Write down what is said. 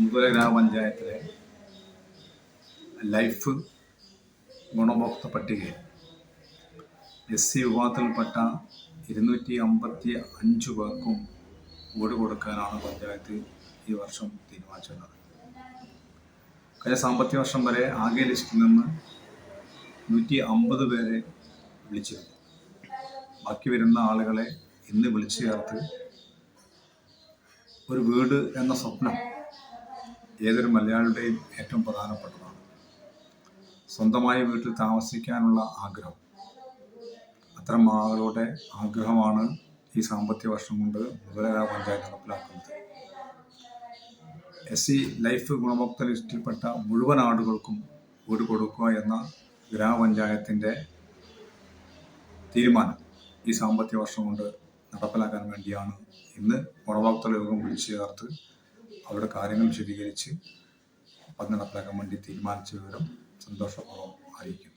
മുതല ഗ്രാമപഞ്ചായത്തിലെ ലൈഫ് ഗുണഭോക്തൃ പട്ടികയിൽ എസ് സി വിഭാഗത്തിൽപ്പെട്ട ഇരുന്നൂറ്റി അമ്പത്തി അഞ്ച് പേർക്കും വീട് കൊടുക്കാനാണ് പഞ്ചായത്ത് ഈ വർഷം തീരുമാനിച്ചിട്ടുള്ളത്. കഴിഞ്ഞ സാമ്പത്തിക വർഷം വരെ ആകെ ലിസ്റ്റിൽ നിന്ന് നൂറ്റി അമ്പത് പേരെ വിളിച്ചിരുന്നു. ബാക്കി വരുന്ന ആളുകളെ ഇന്ന് വിളിച്ചു ചേർത്ത് ഒരു വീട് എന്ന സ്വപ്നം ഏതൊരു മലയാളിയുടെയും ഏറ്റവും പ്രധാനപ്പെട്ടതാണ്. സ്വന്തമായ വീട്ടിൽ താമസിക്കാനുള്ള ആഗ്രഹം. അത്തരം ആളുകളുടെ ആഗ്രഹമാണ് ഈ സാമ്പത്തിക വർഷം കൊണ്ട് മുതലര പഞ്ചായത്ത് നടപ്പിലാക്കുന്നത്. എസ് സി ലൈഫ് ഗുണഭോക്തൃ ലിസ്റ്റിൽപ്പെട്ട മുഴുവൻ ആളുകൾക്കും വീട് കൊടുക്കുക എന്ന ഗ്രാമപഞ്ചായത്തിന്റെ തീരുമാനം ഈ സാമ്പത്തിക വർഷം കൊണ്ട് നടപ്പിലാക്കാൻ വേണ്ടിയാണ് ഇന്ന് ഗുണഭോക്തൃ യോഗം വിളിച്ചു ചേർത്ത് അവരുടെ കാര്യങ്ങൾ വിശദീകരിച്ച് അത് നടപ്പിലാക്കാൻ വേണ്ടി തീരുമാനിച്ച വിവരം സന്തോഷപൂർവം അറിയിക്കുന്നു.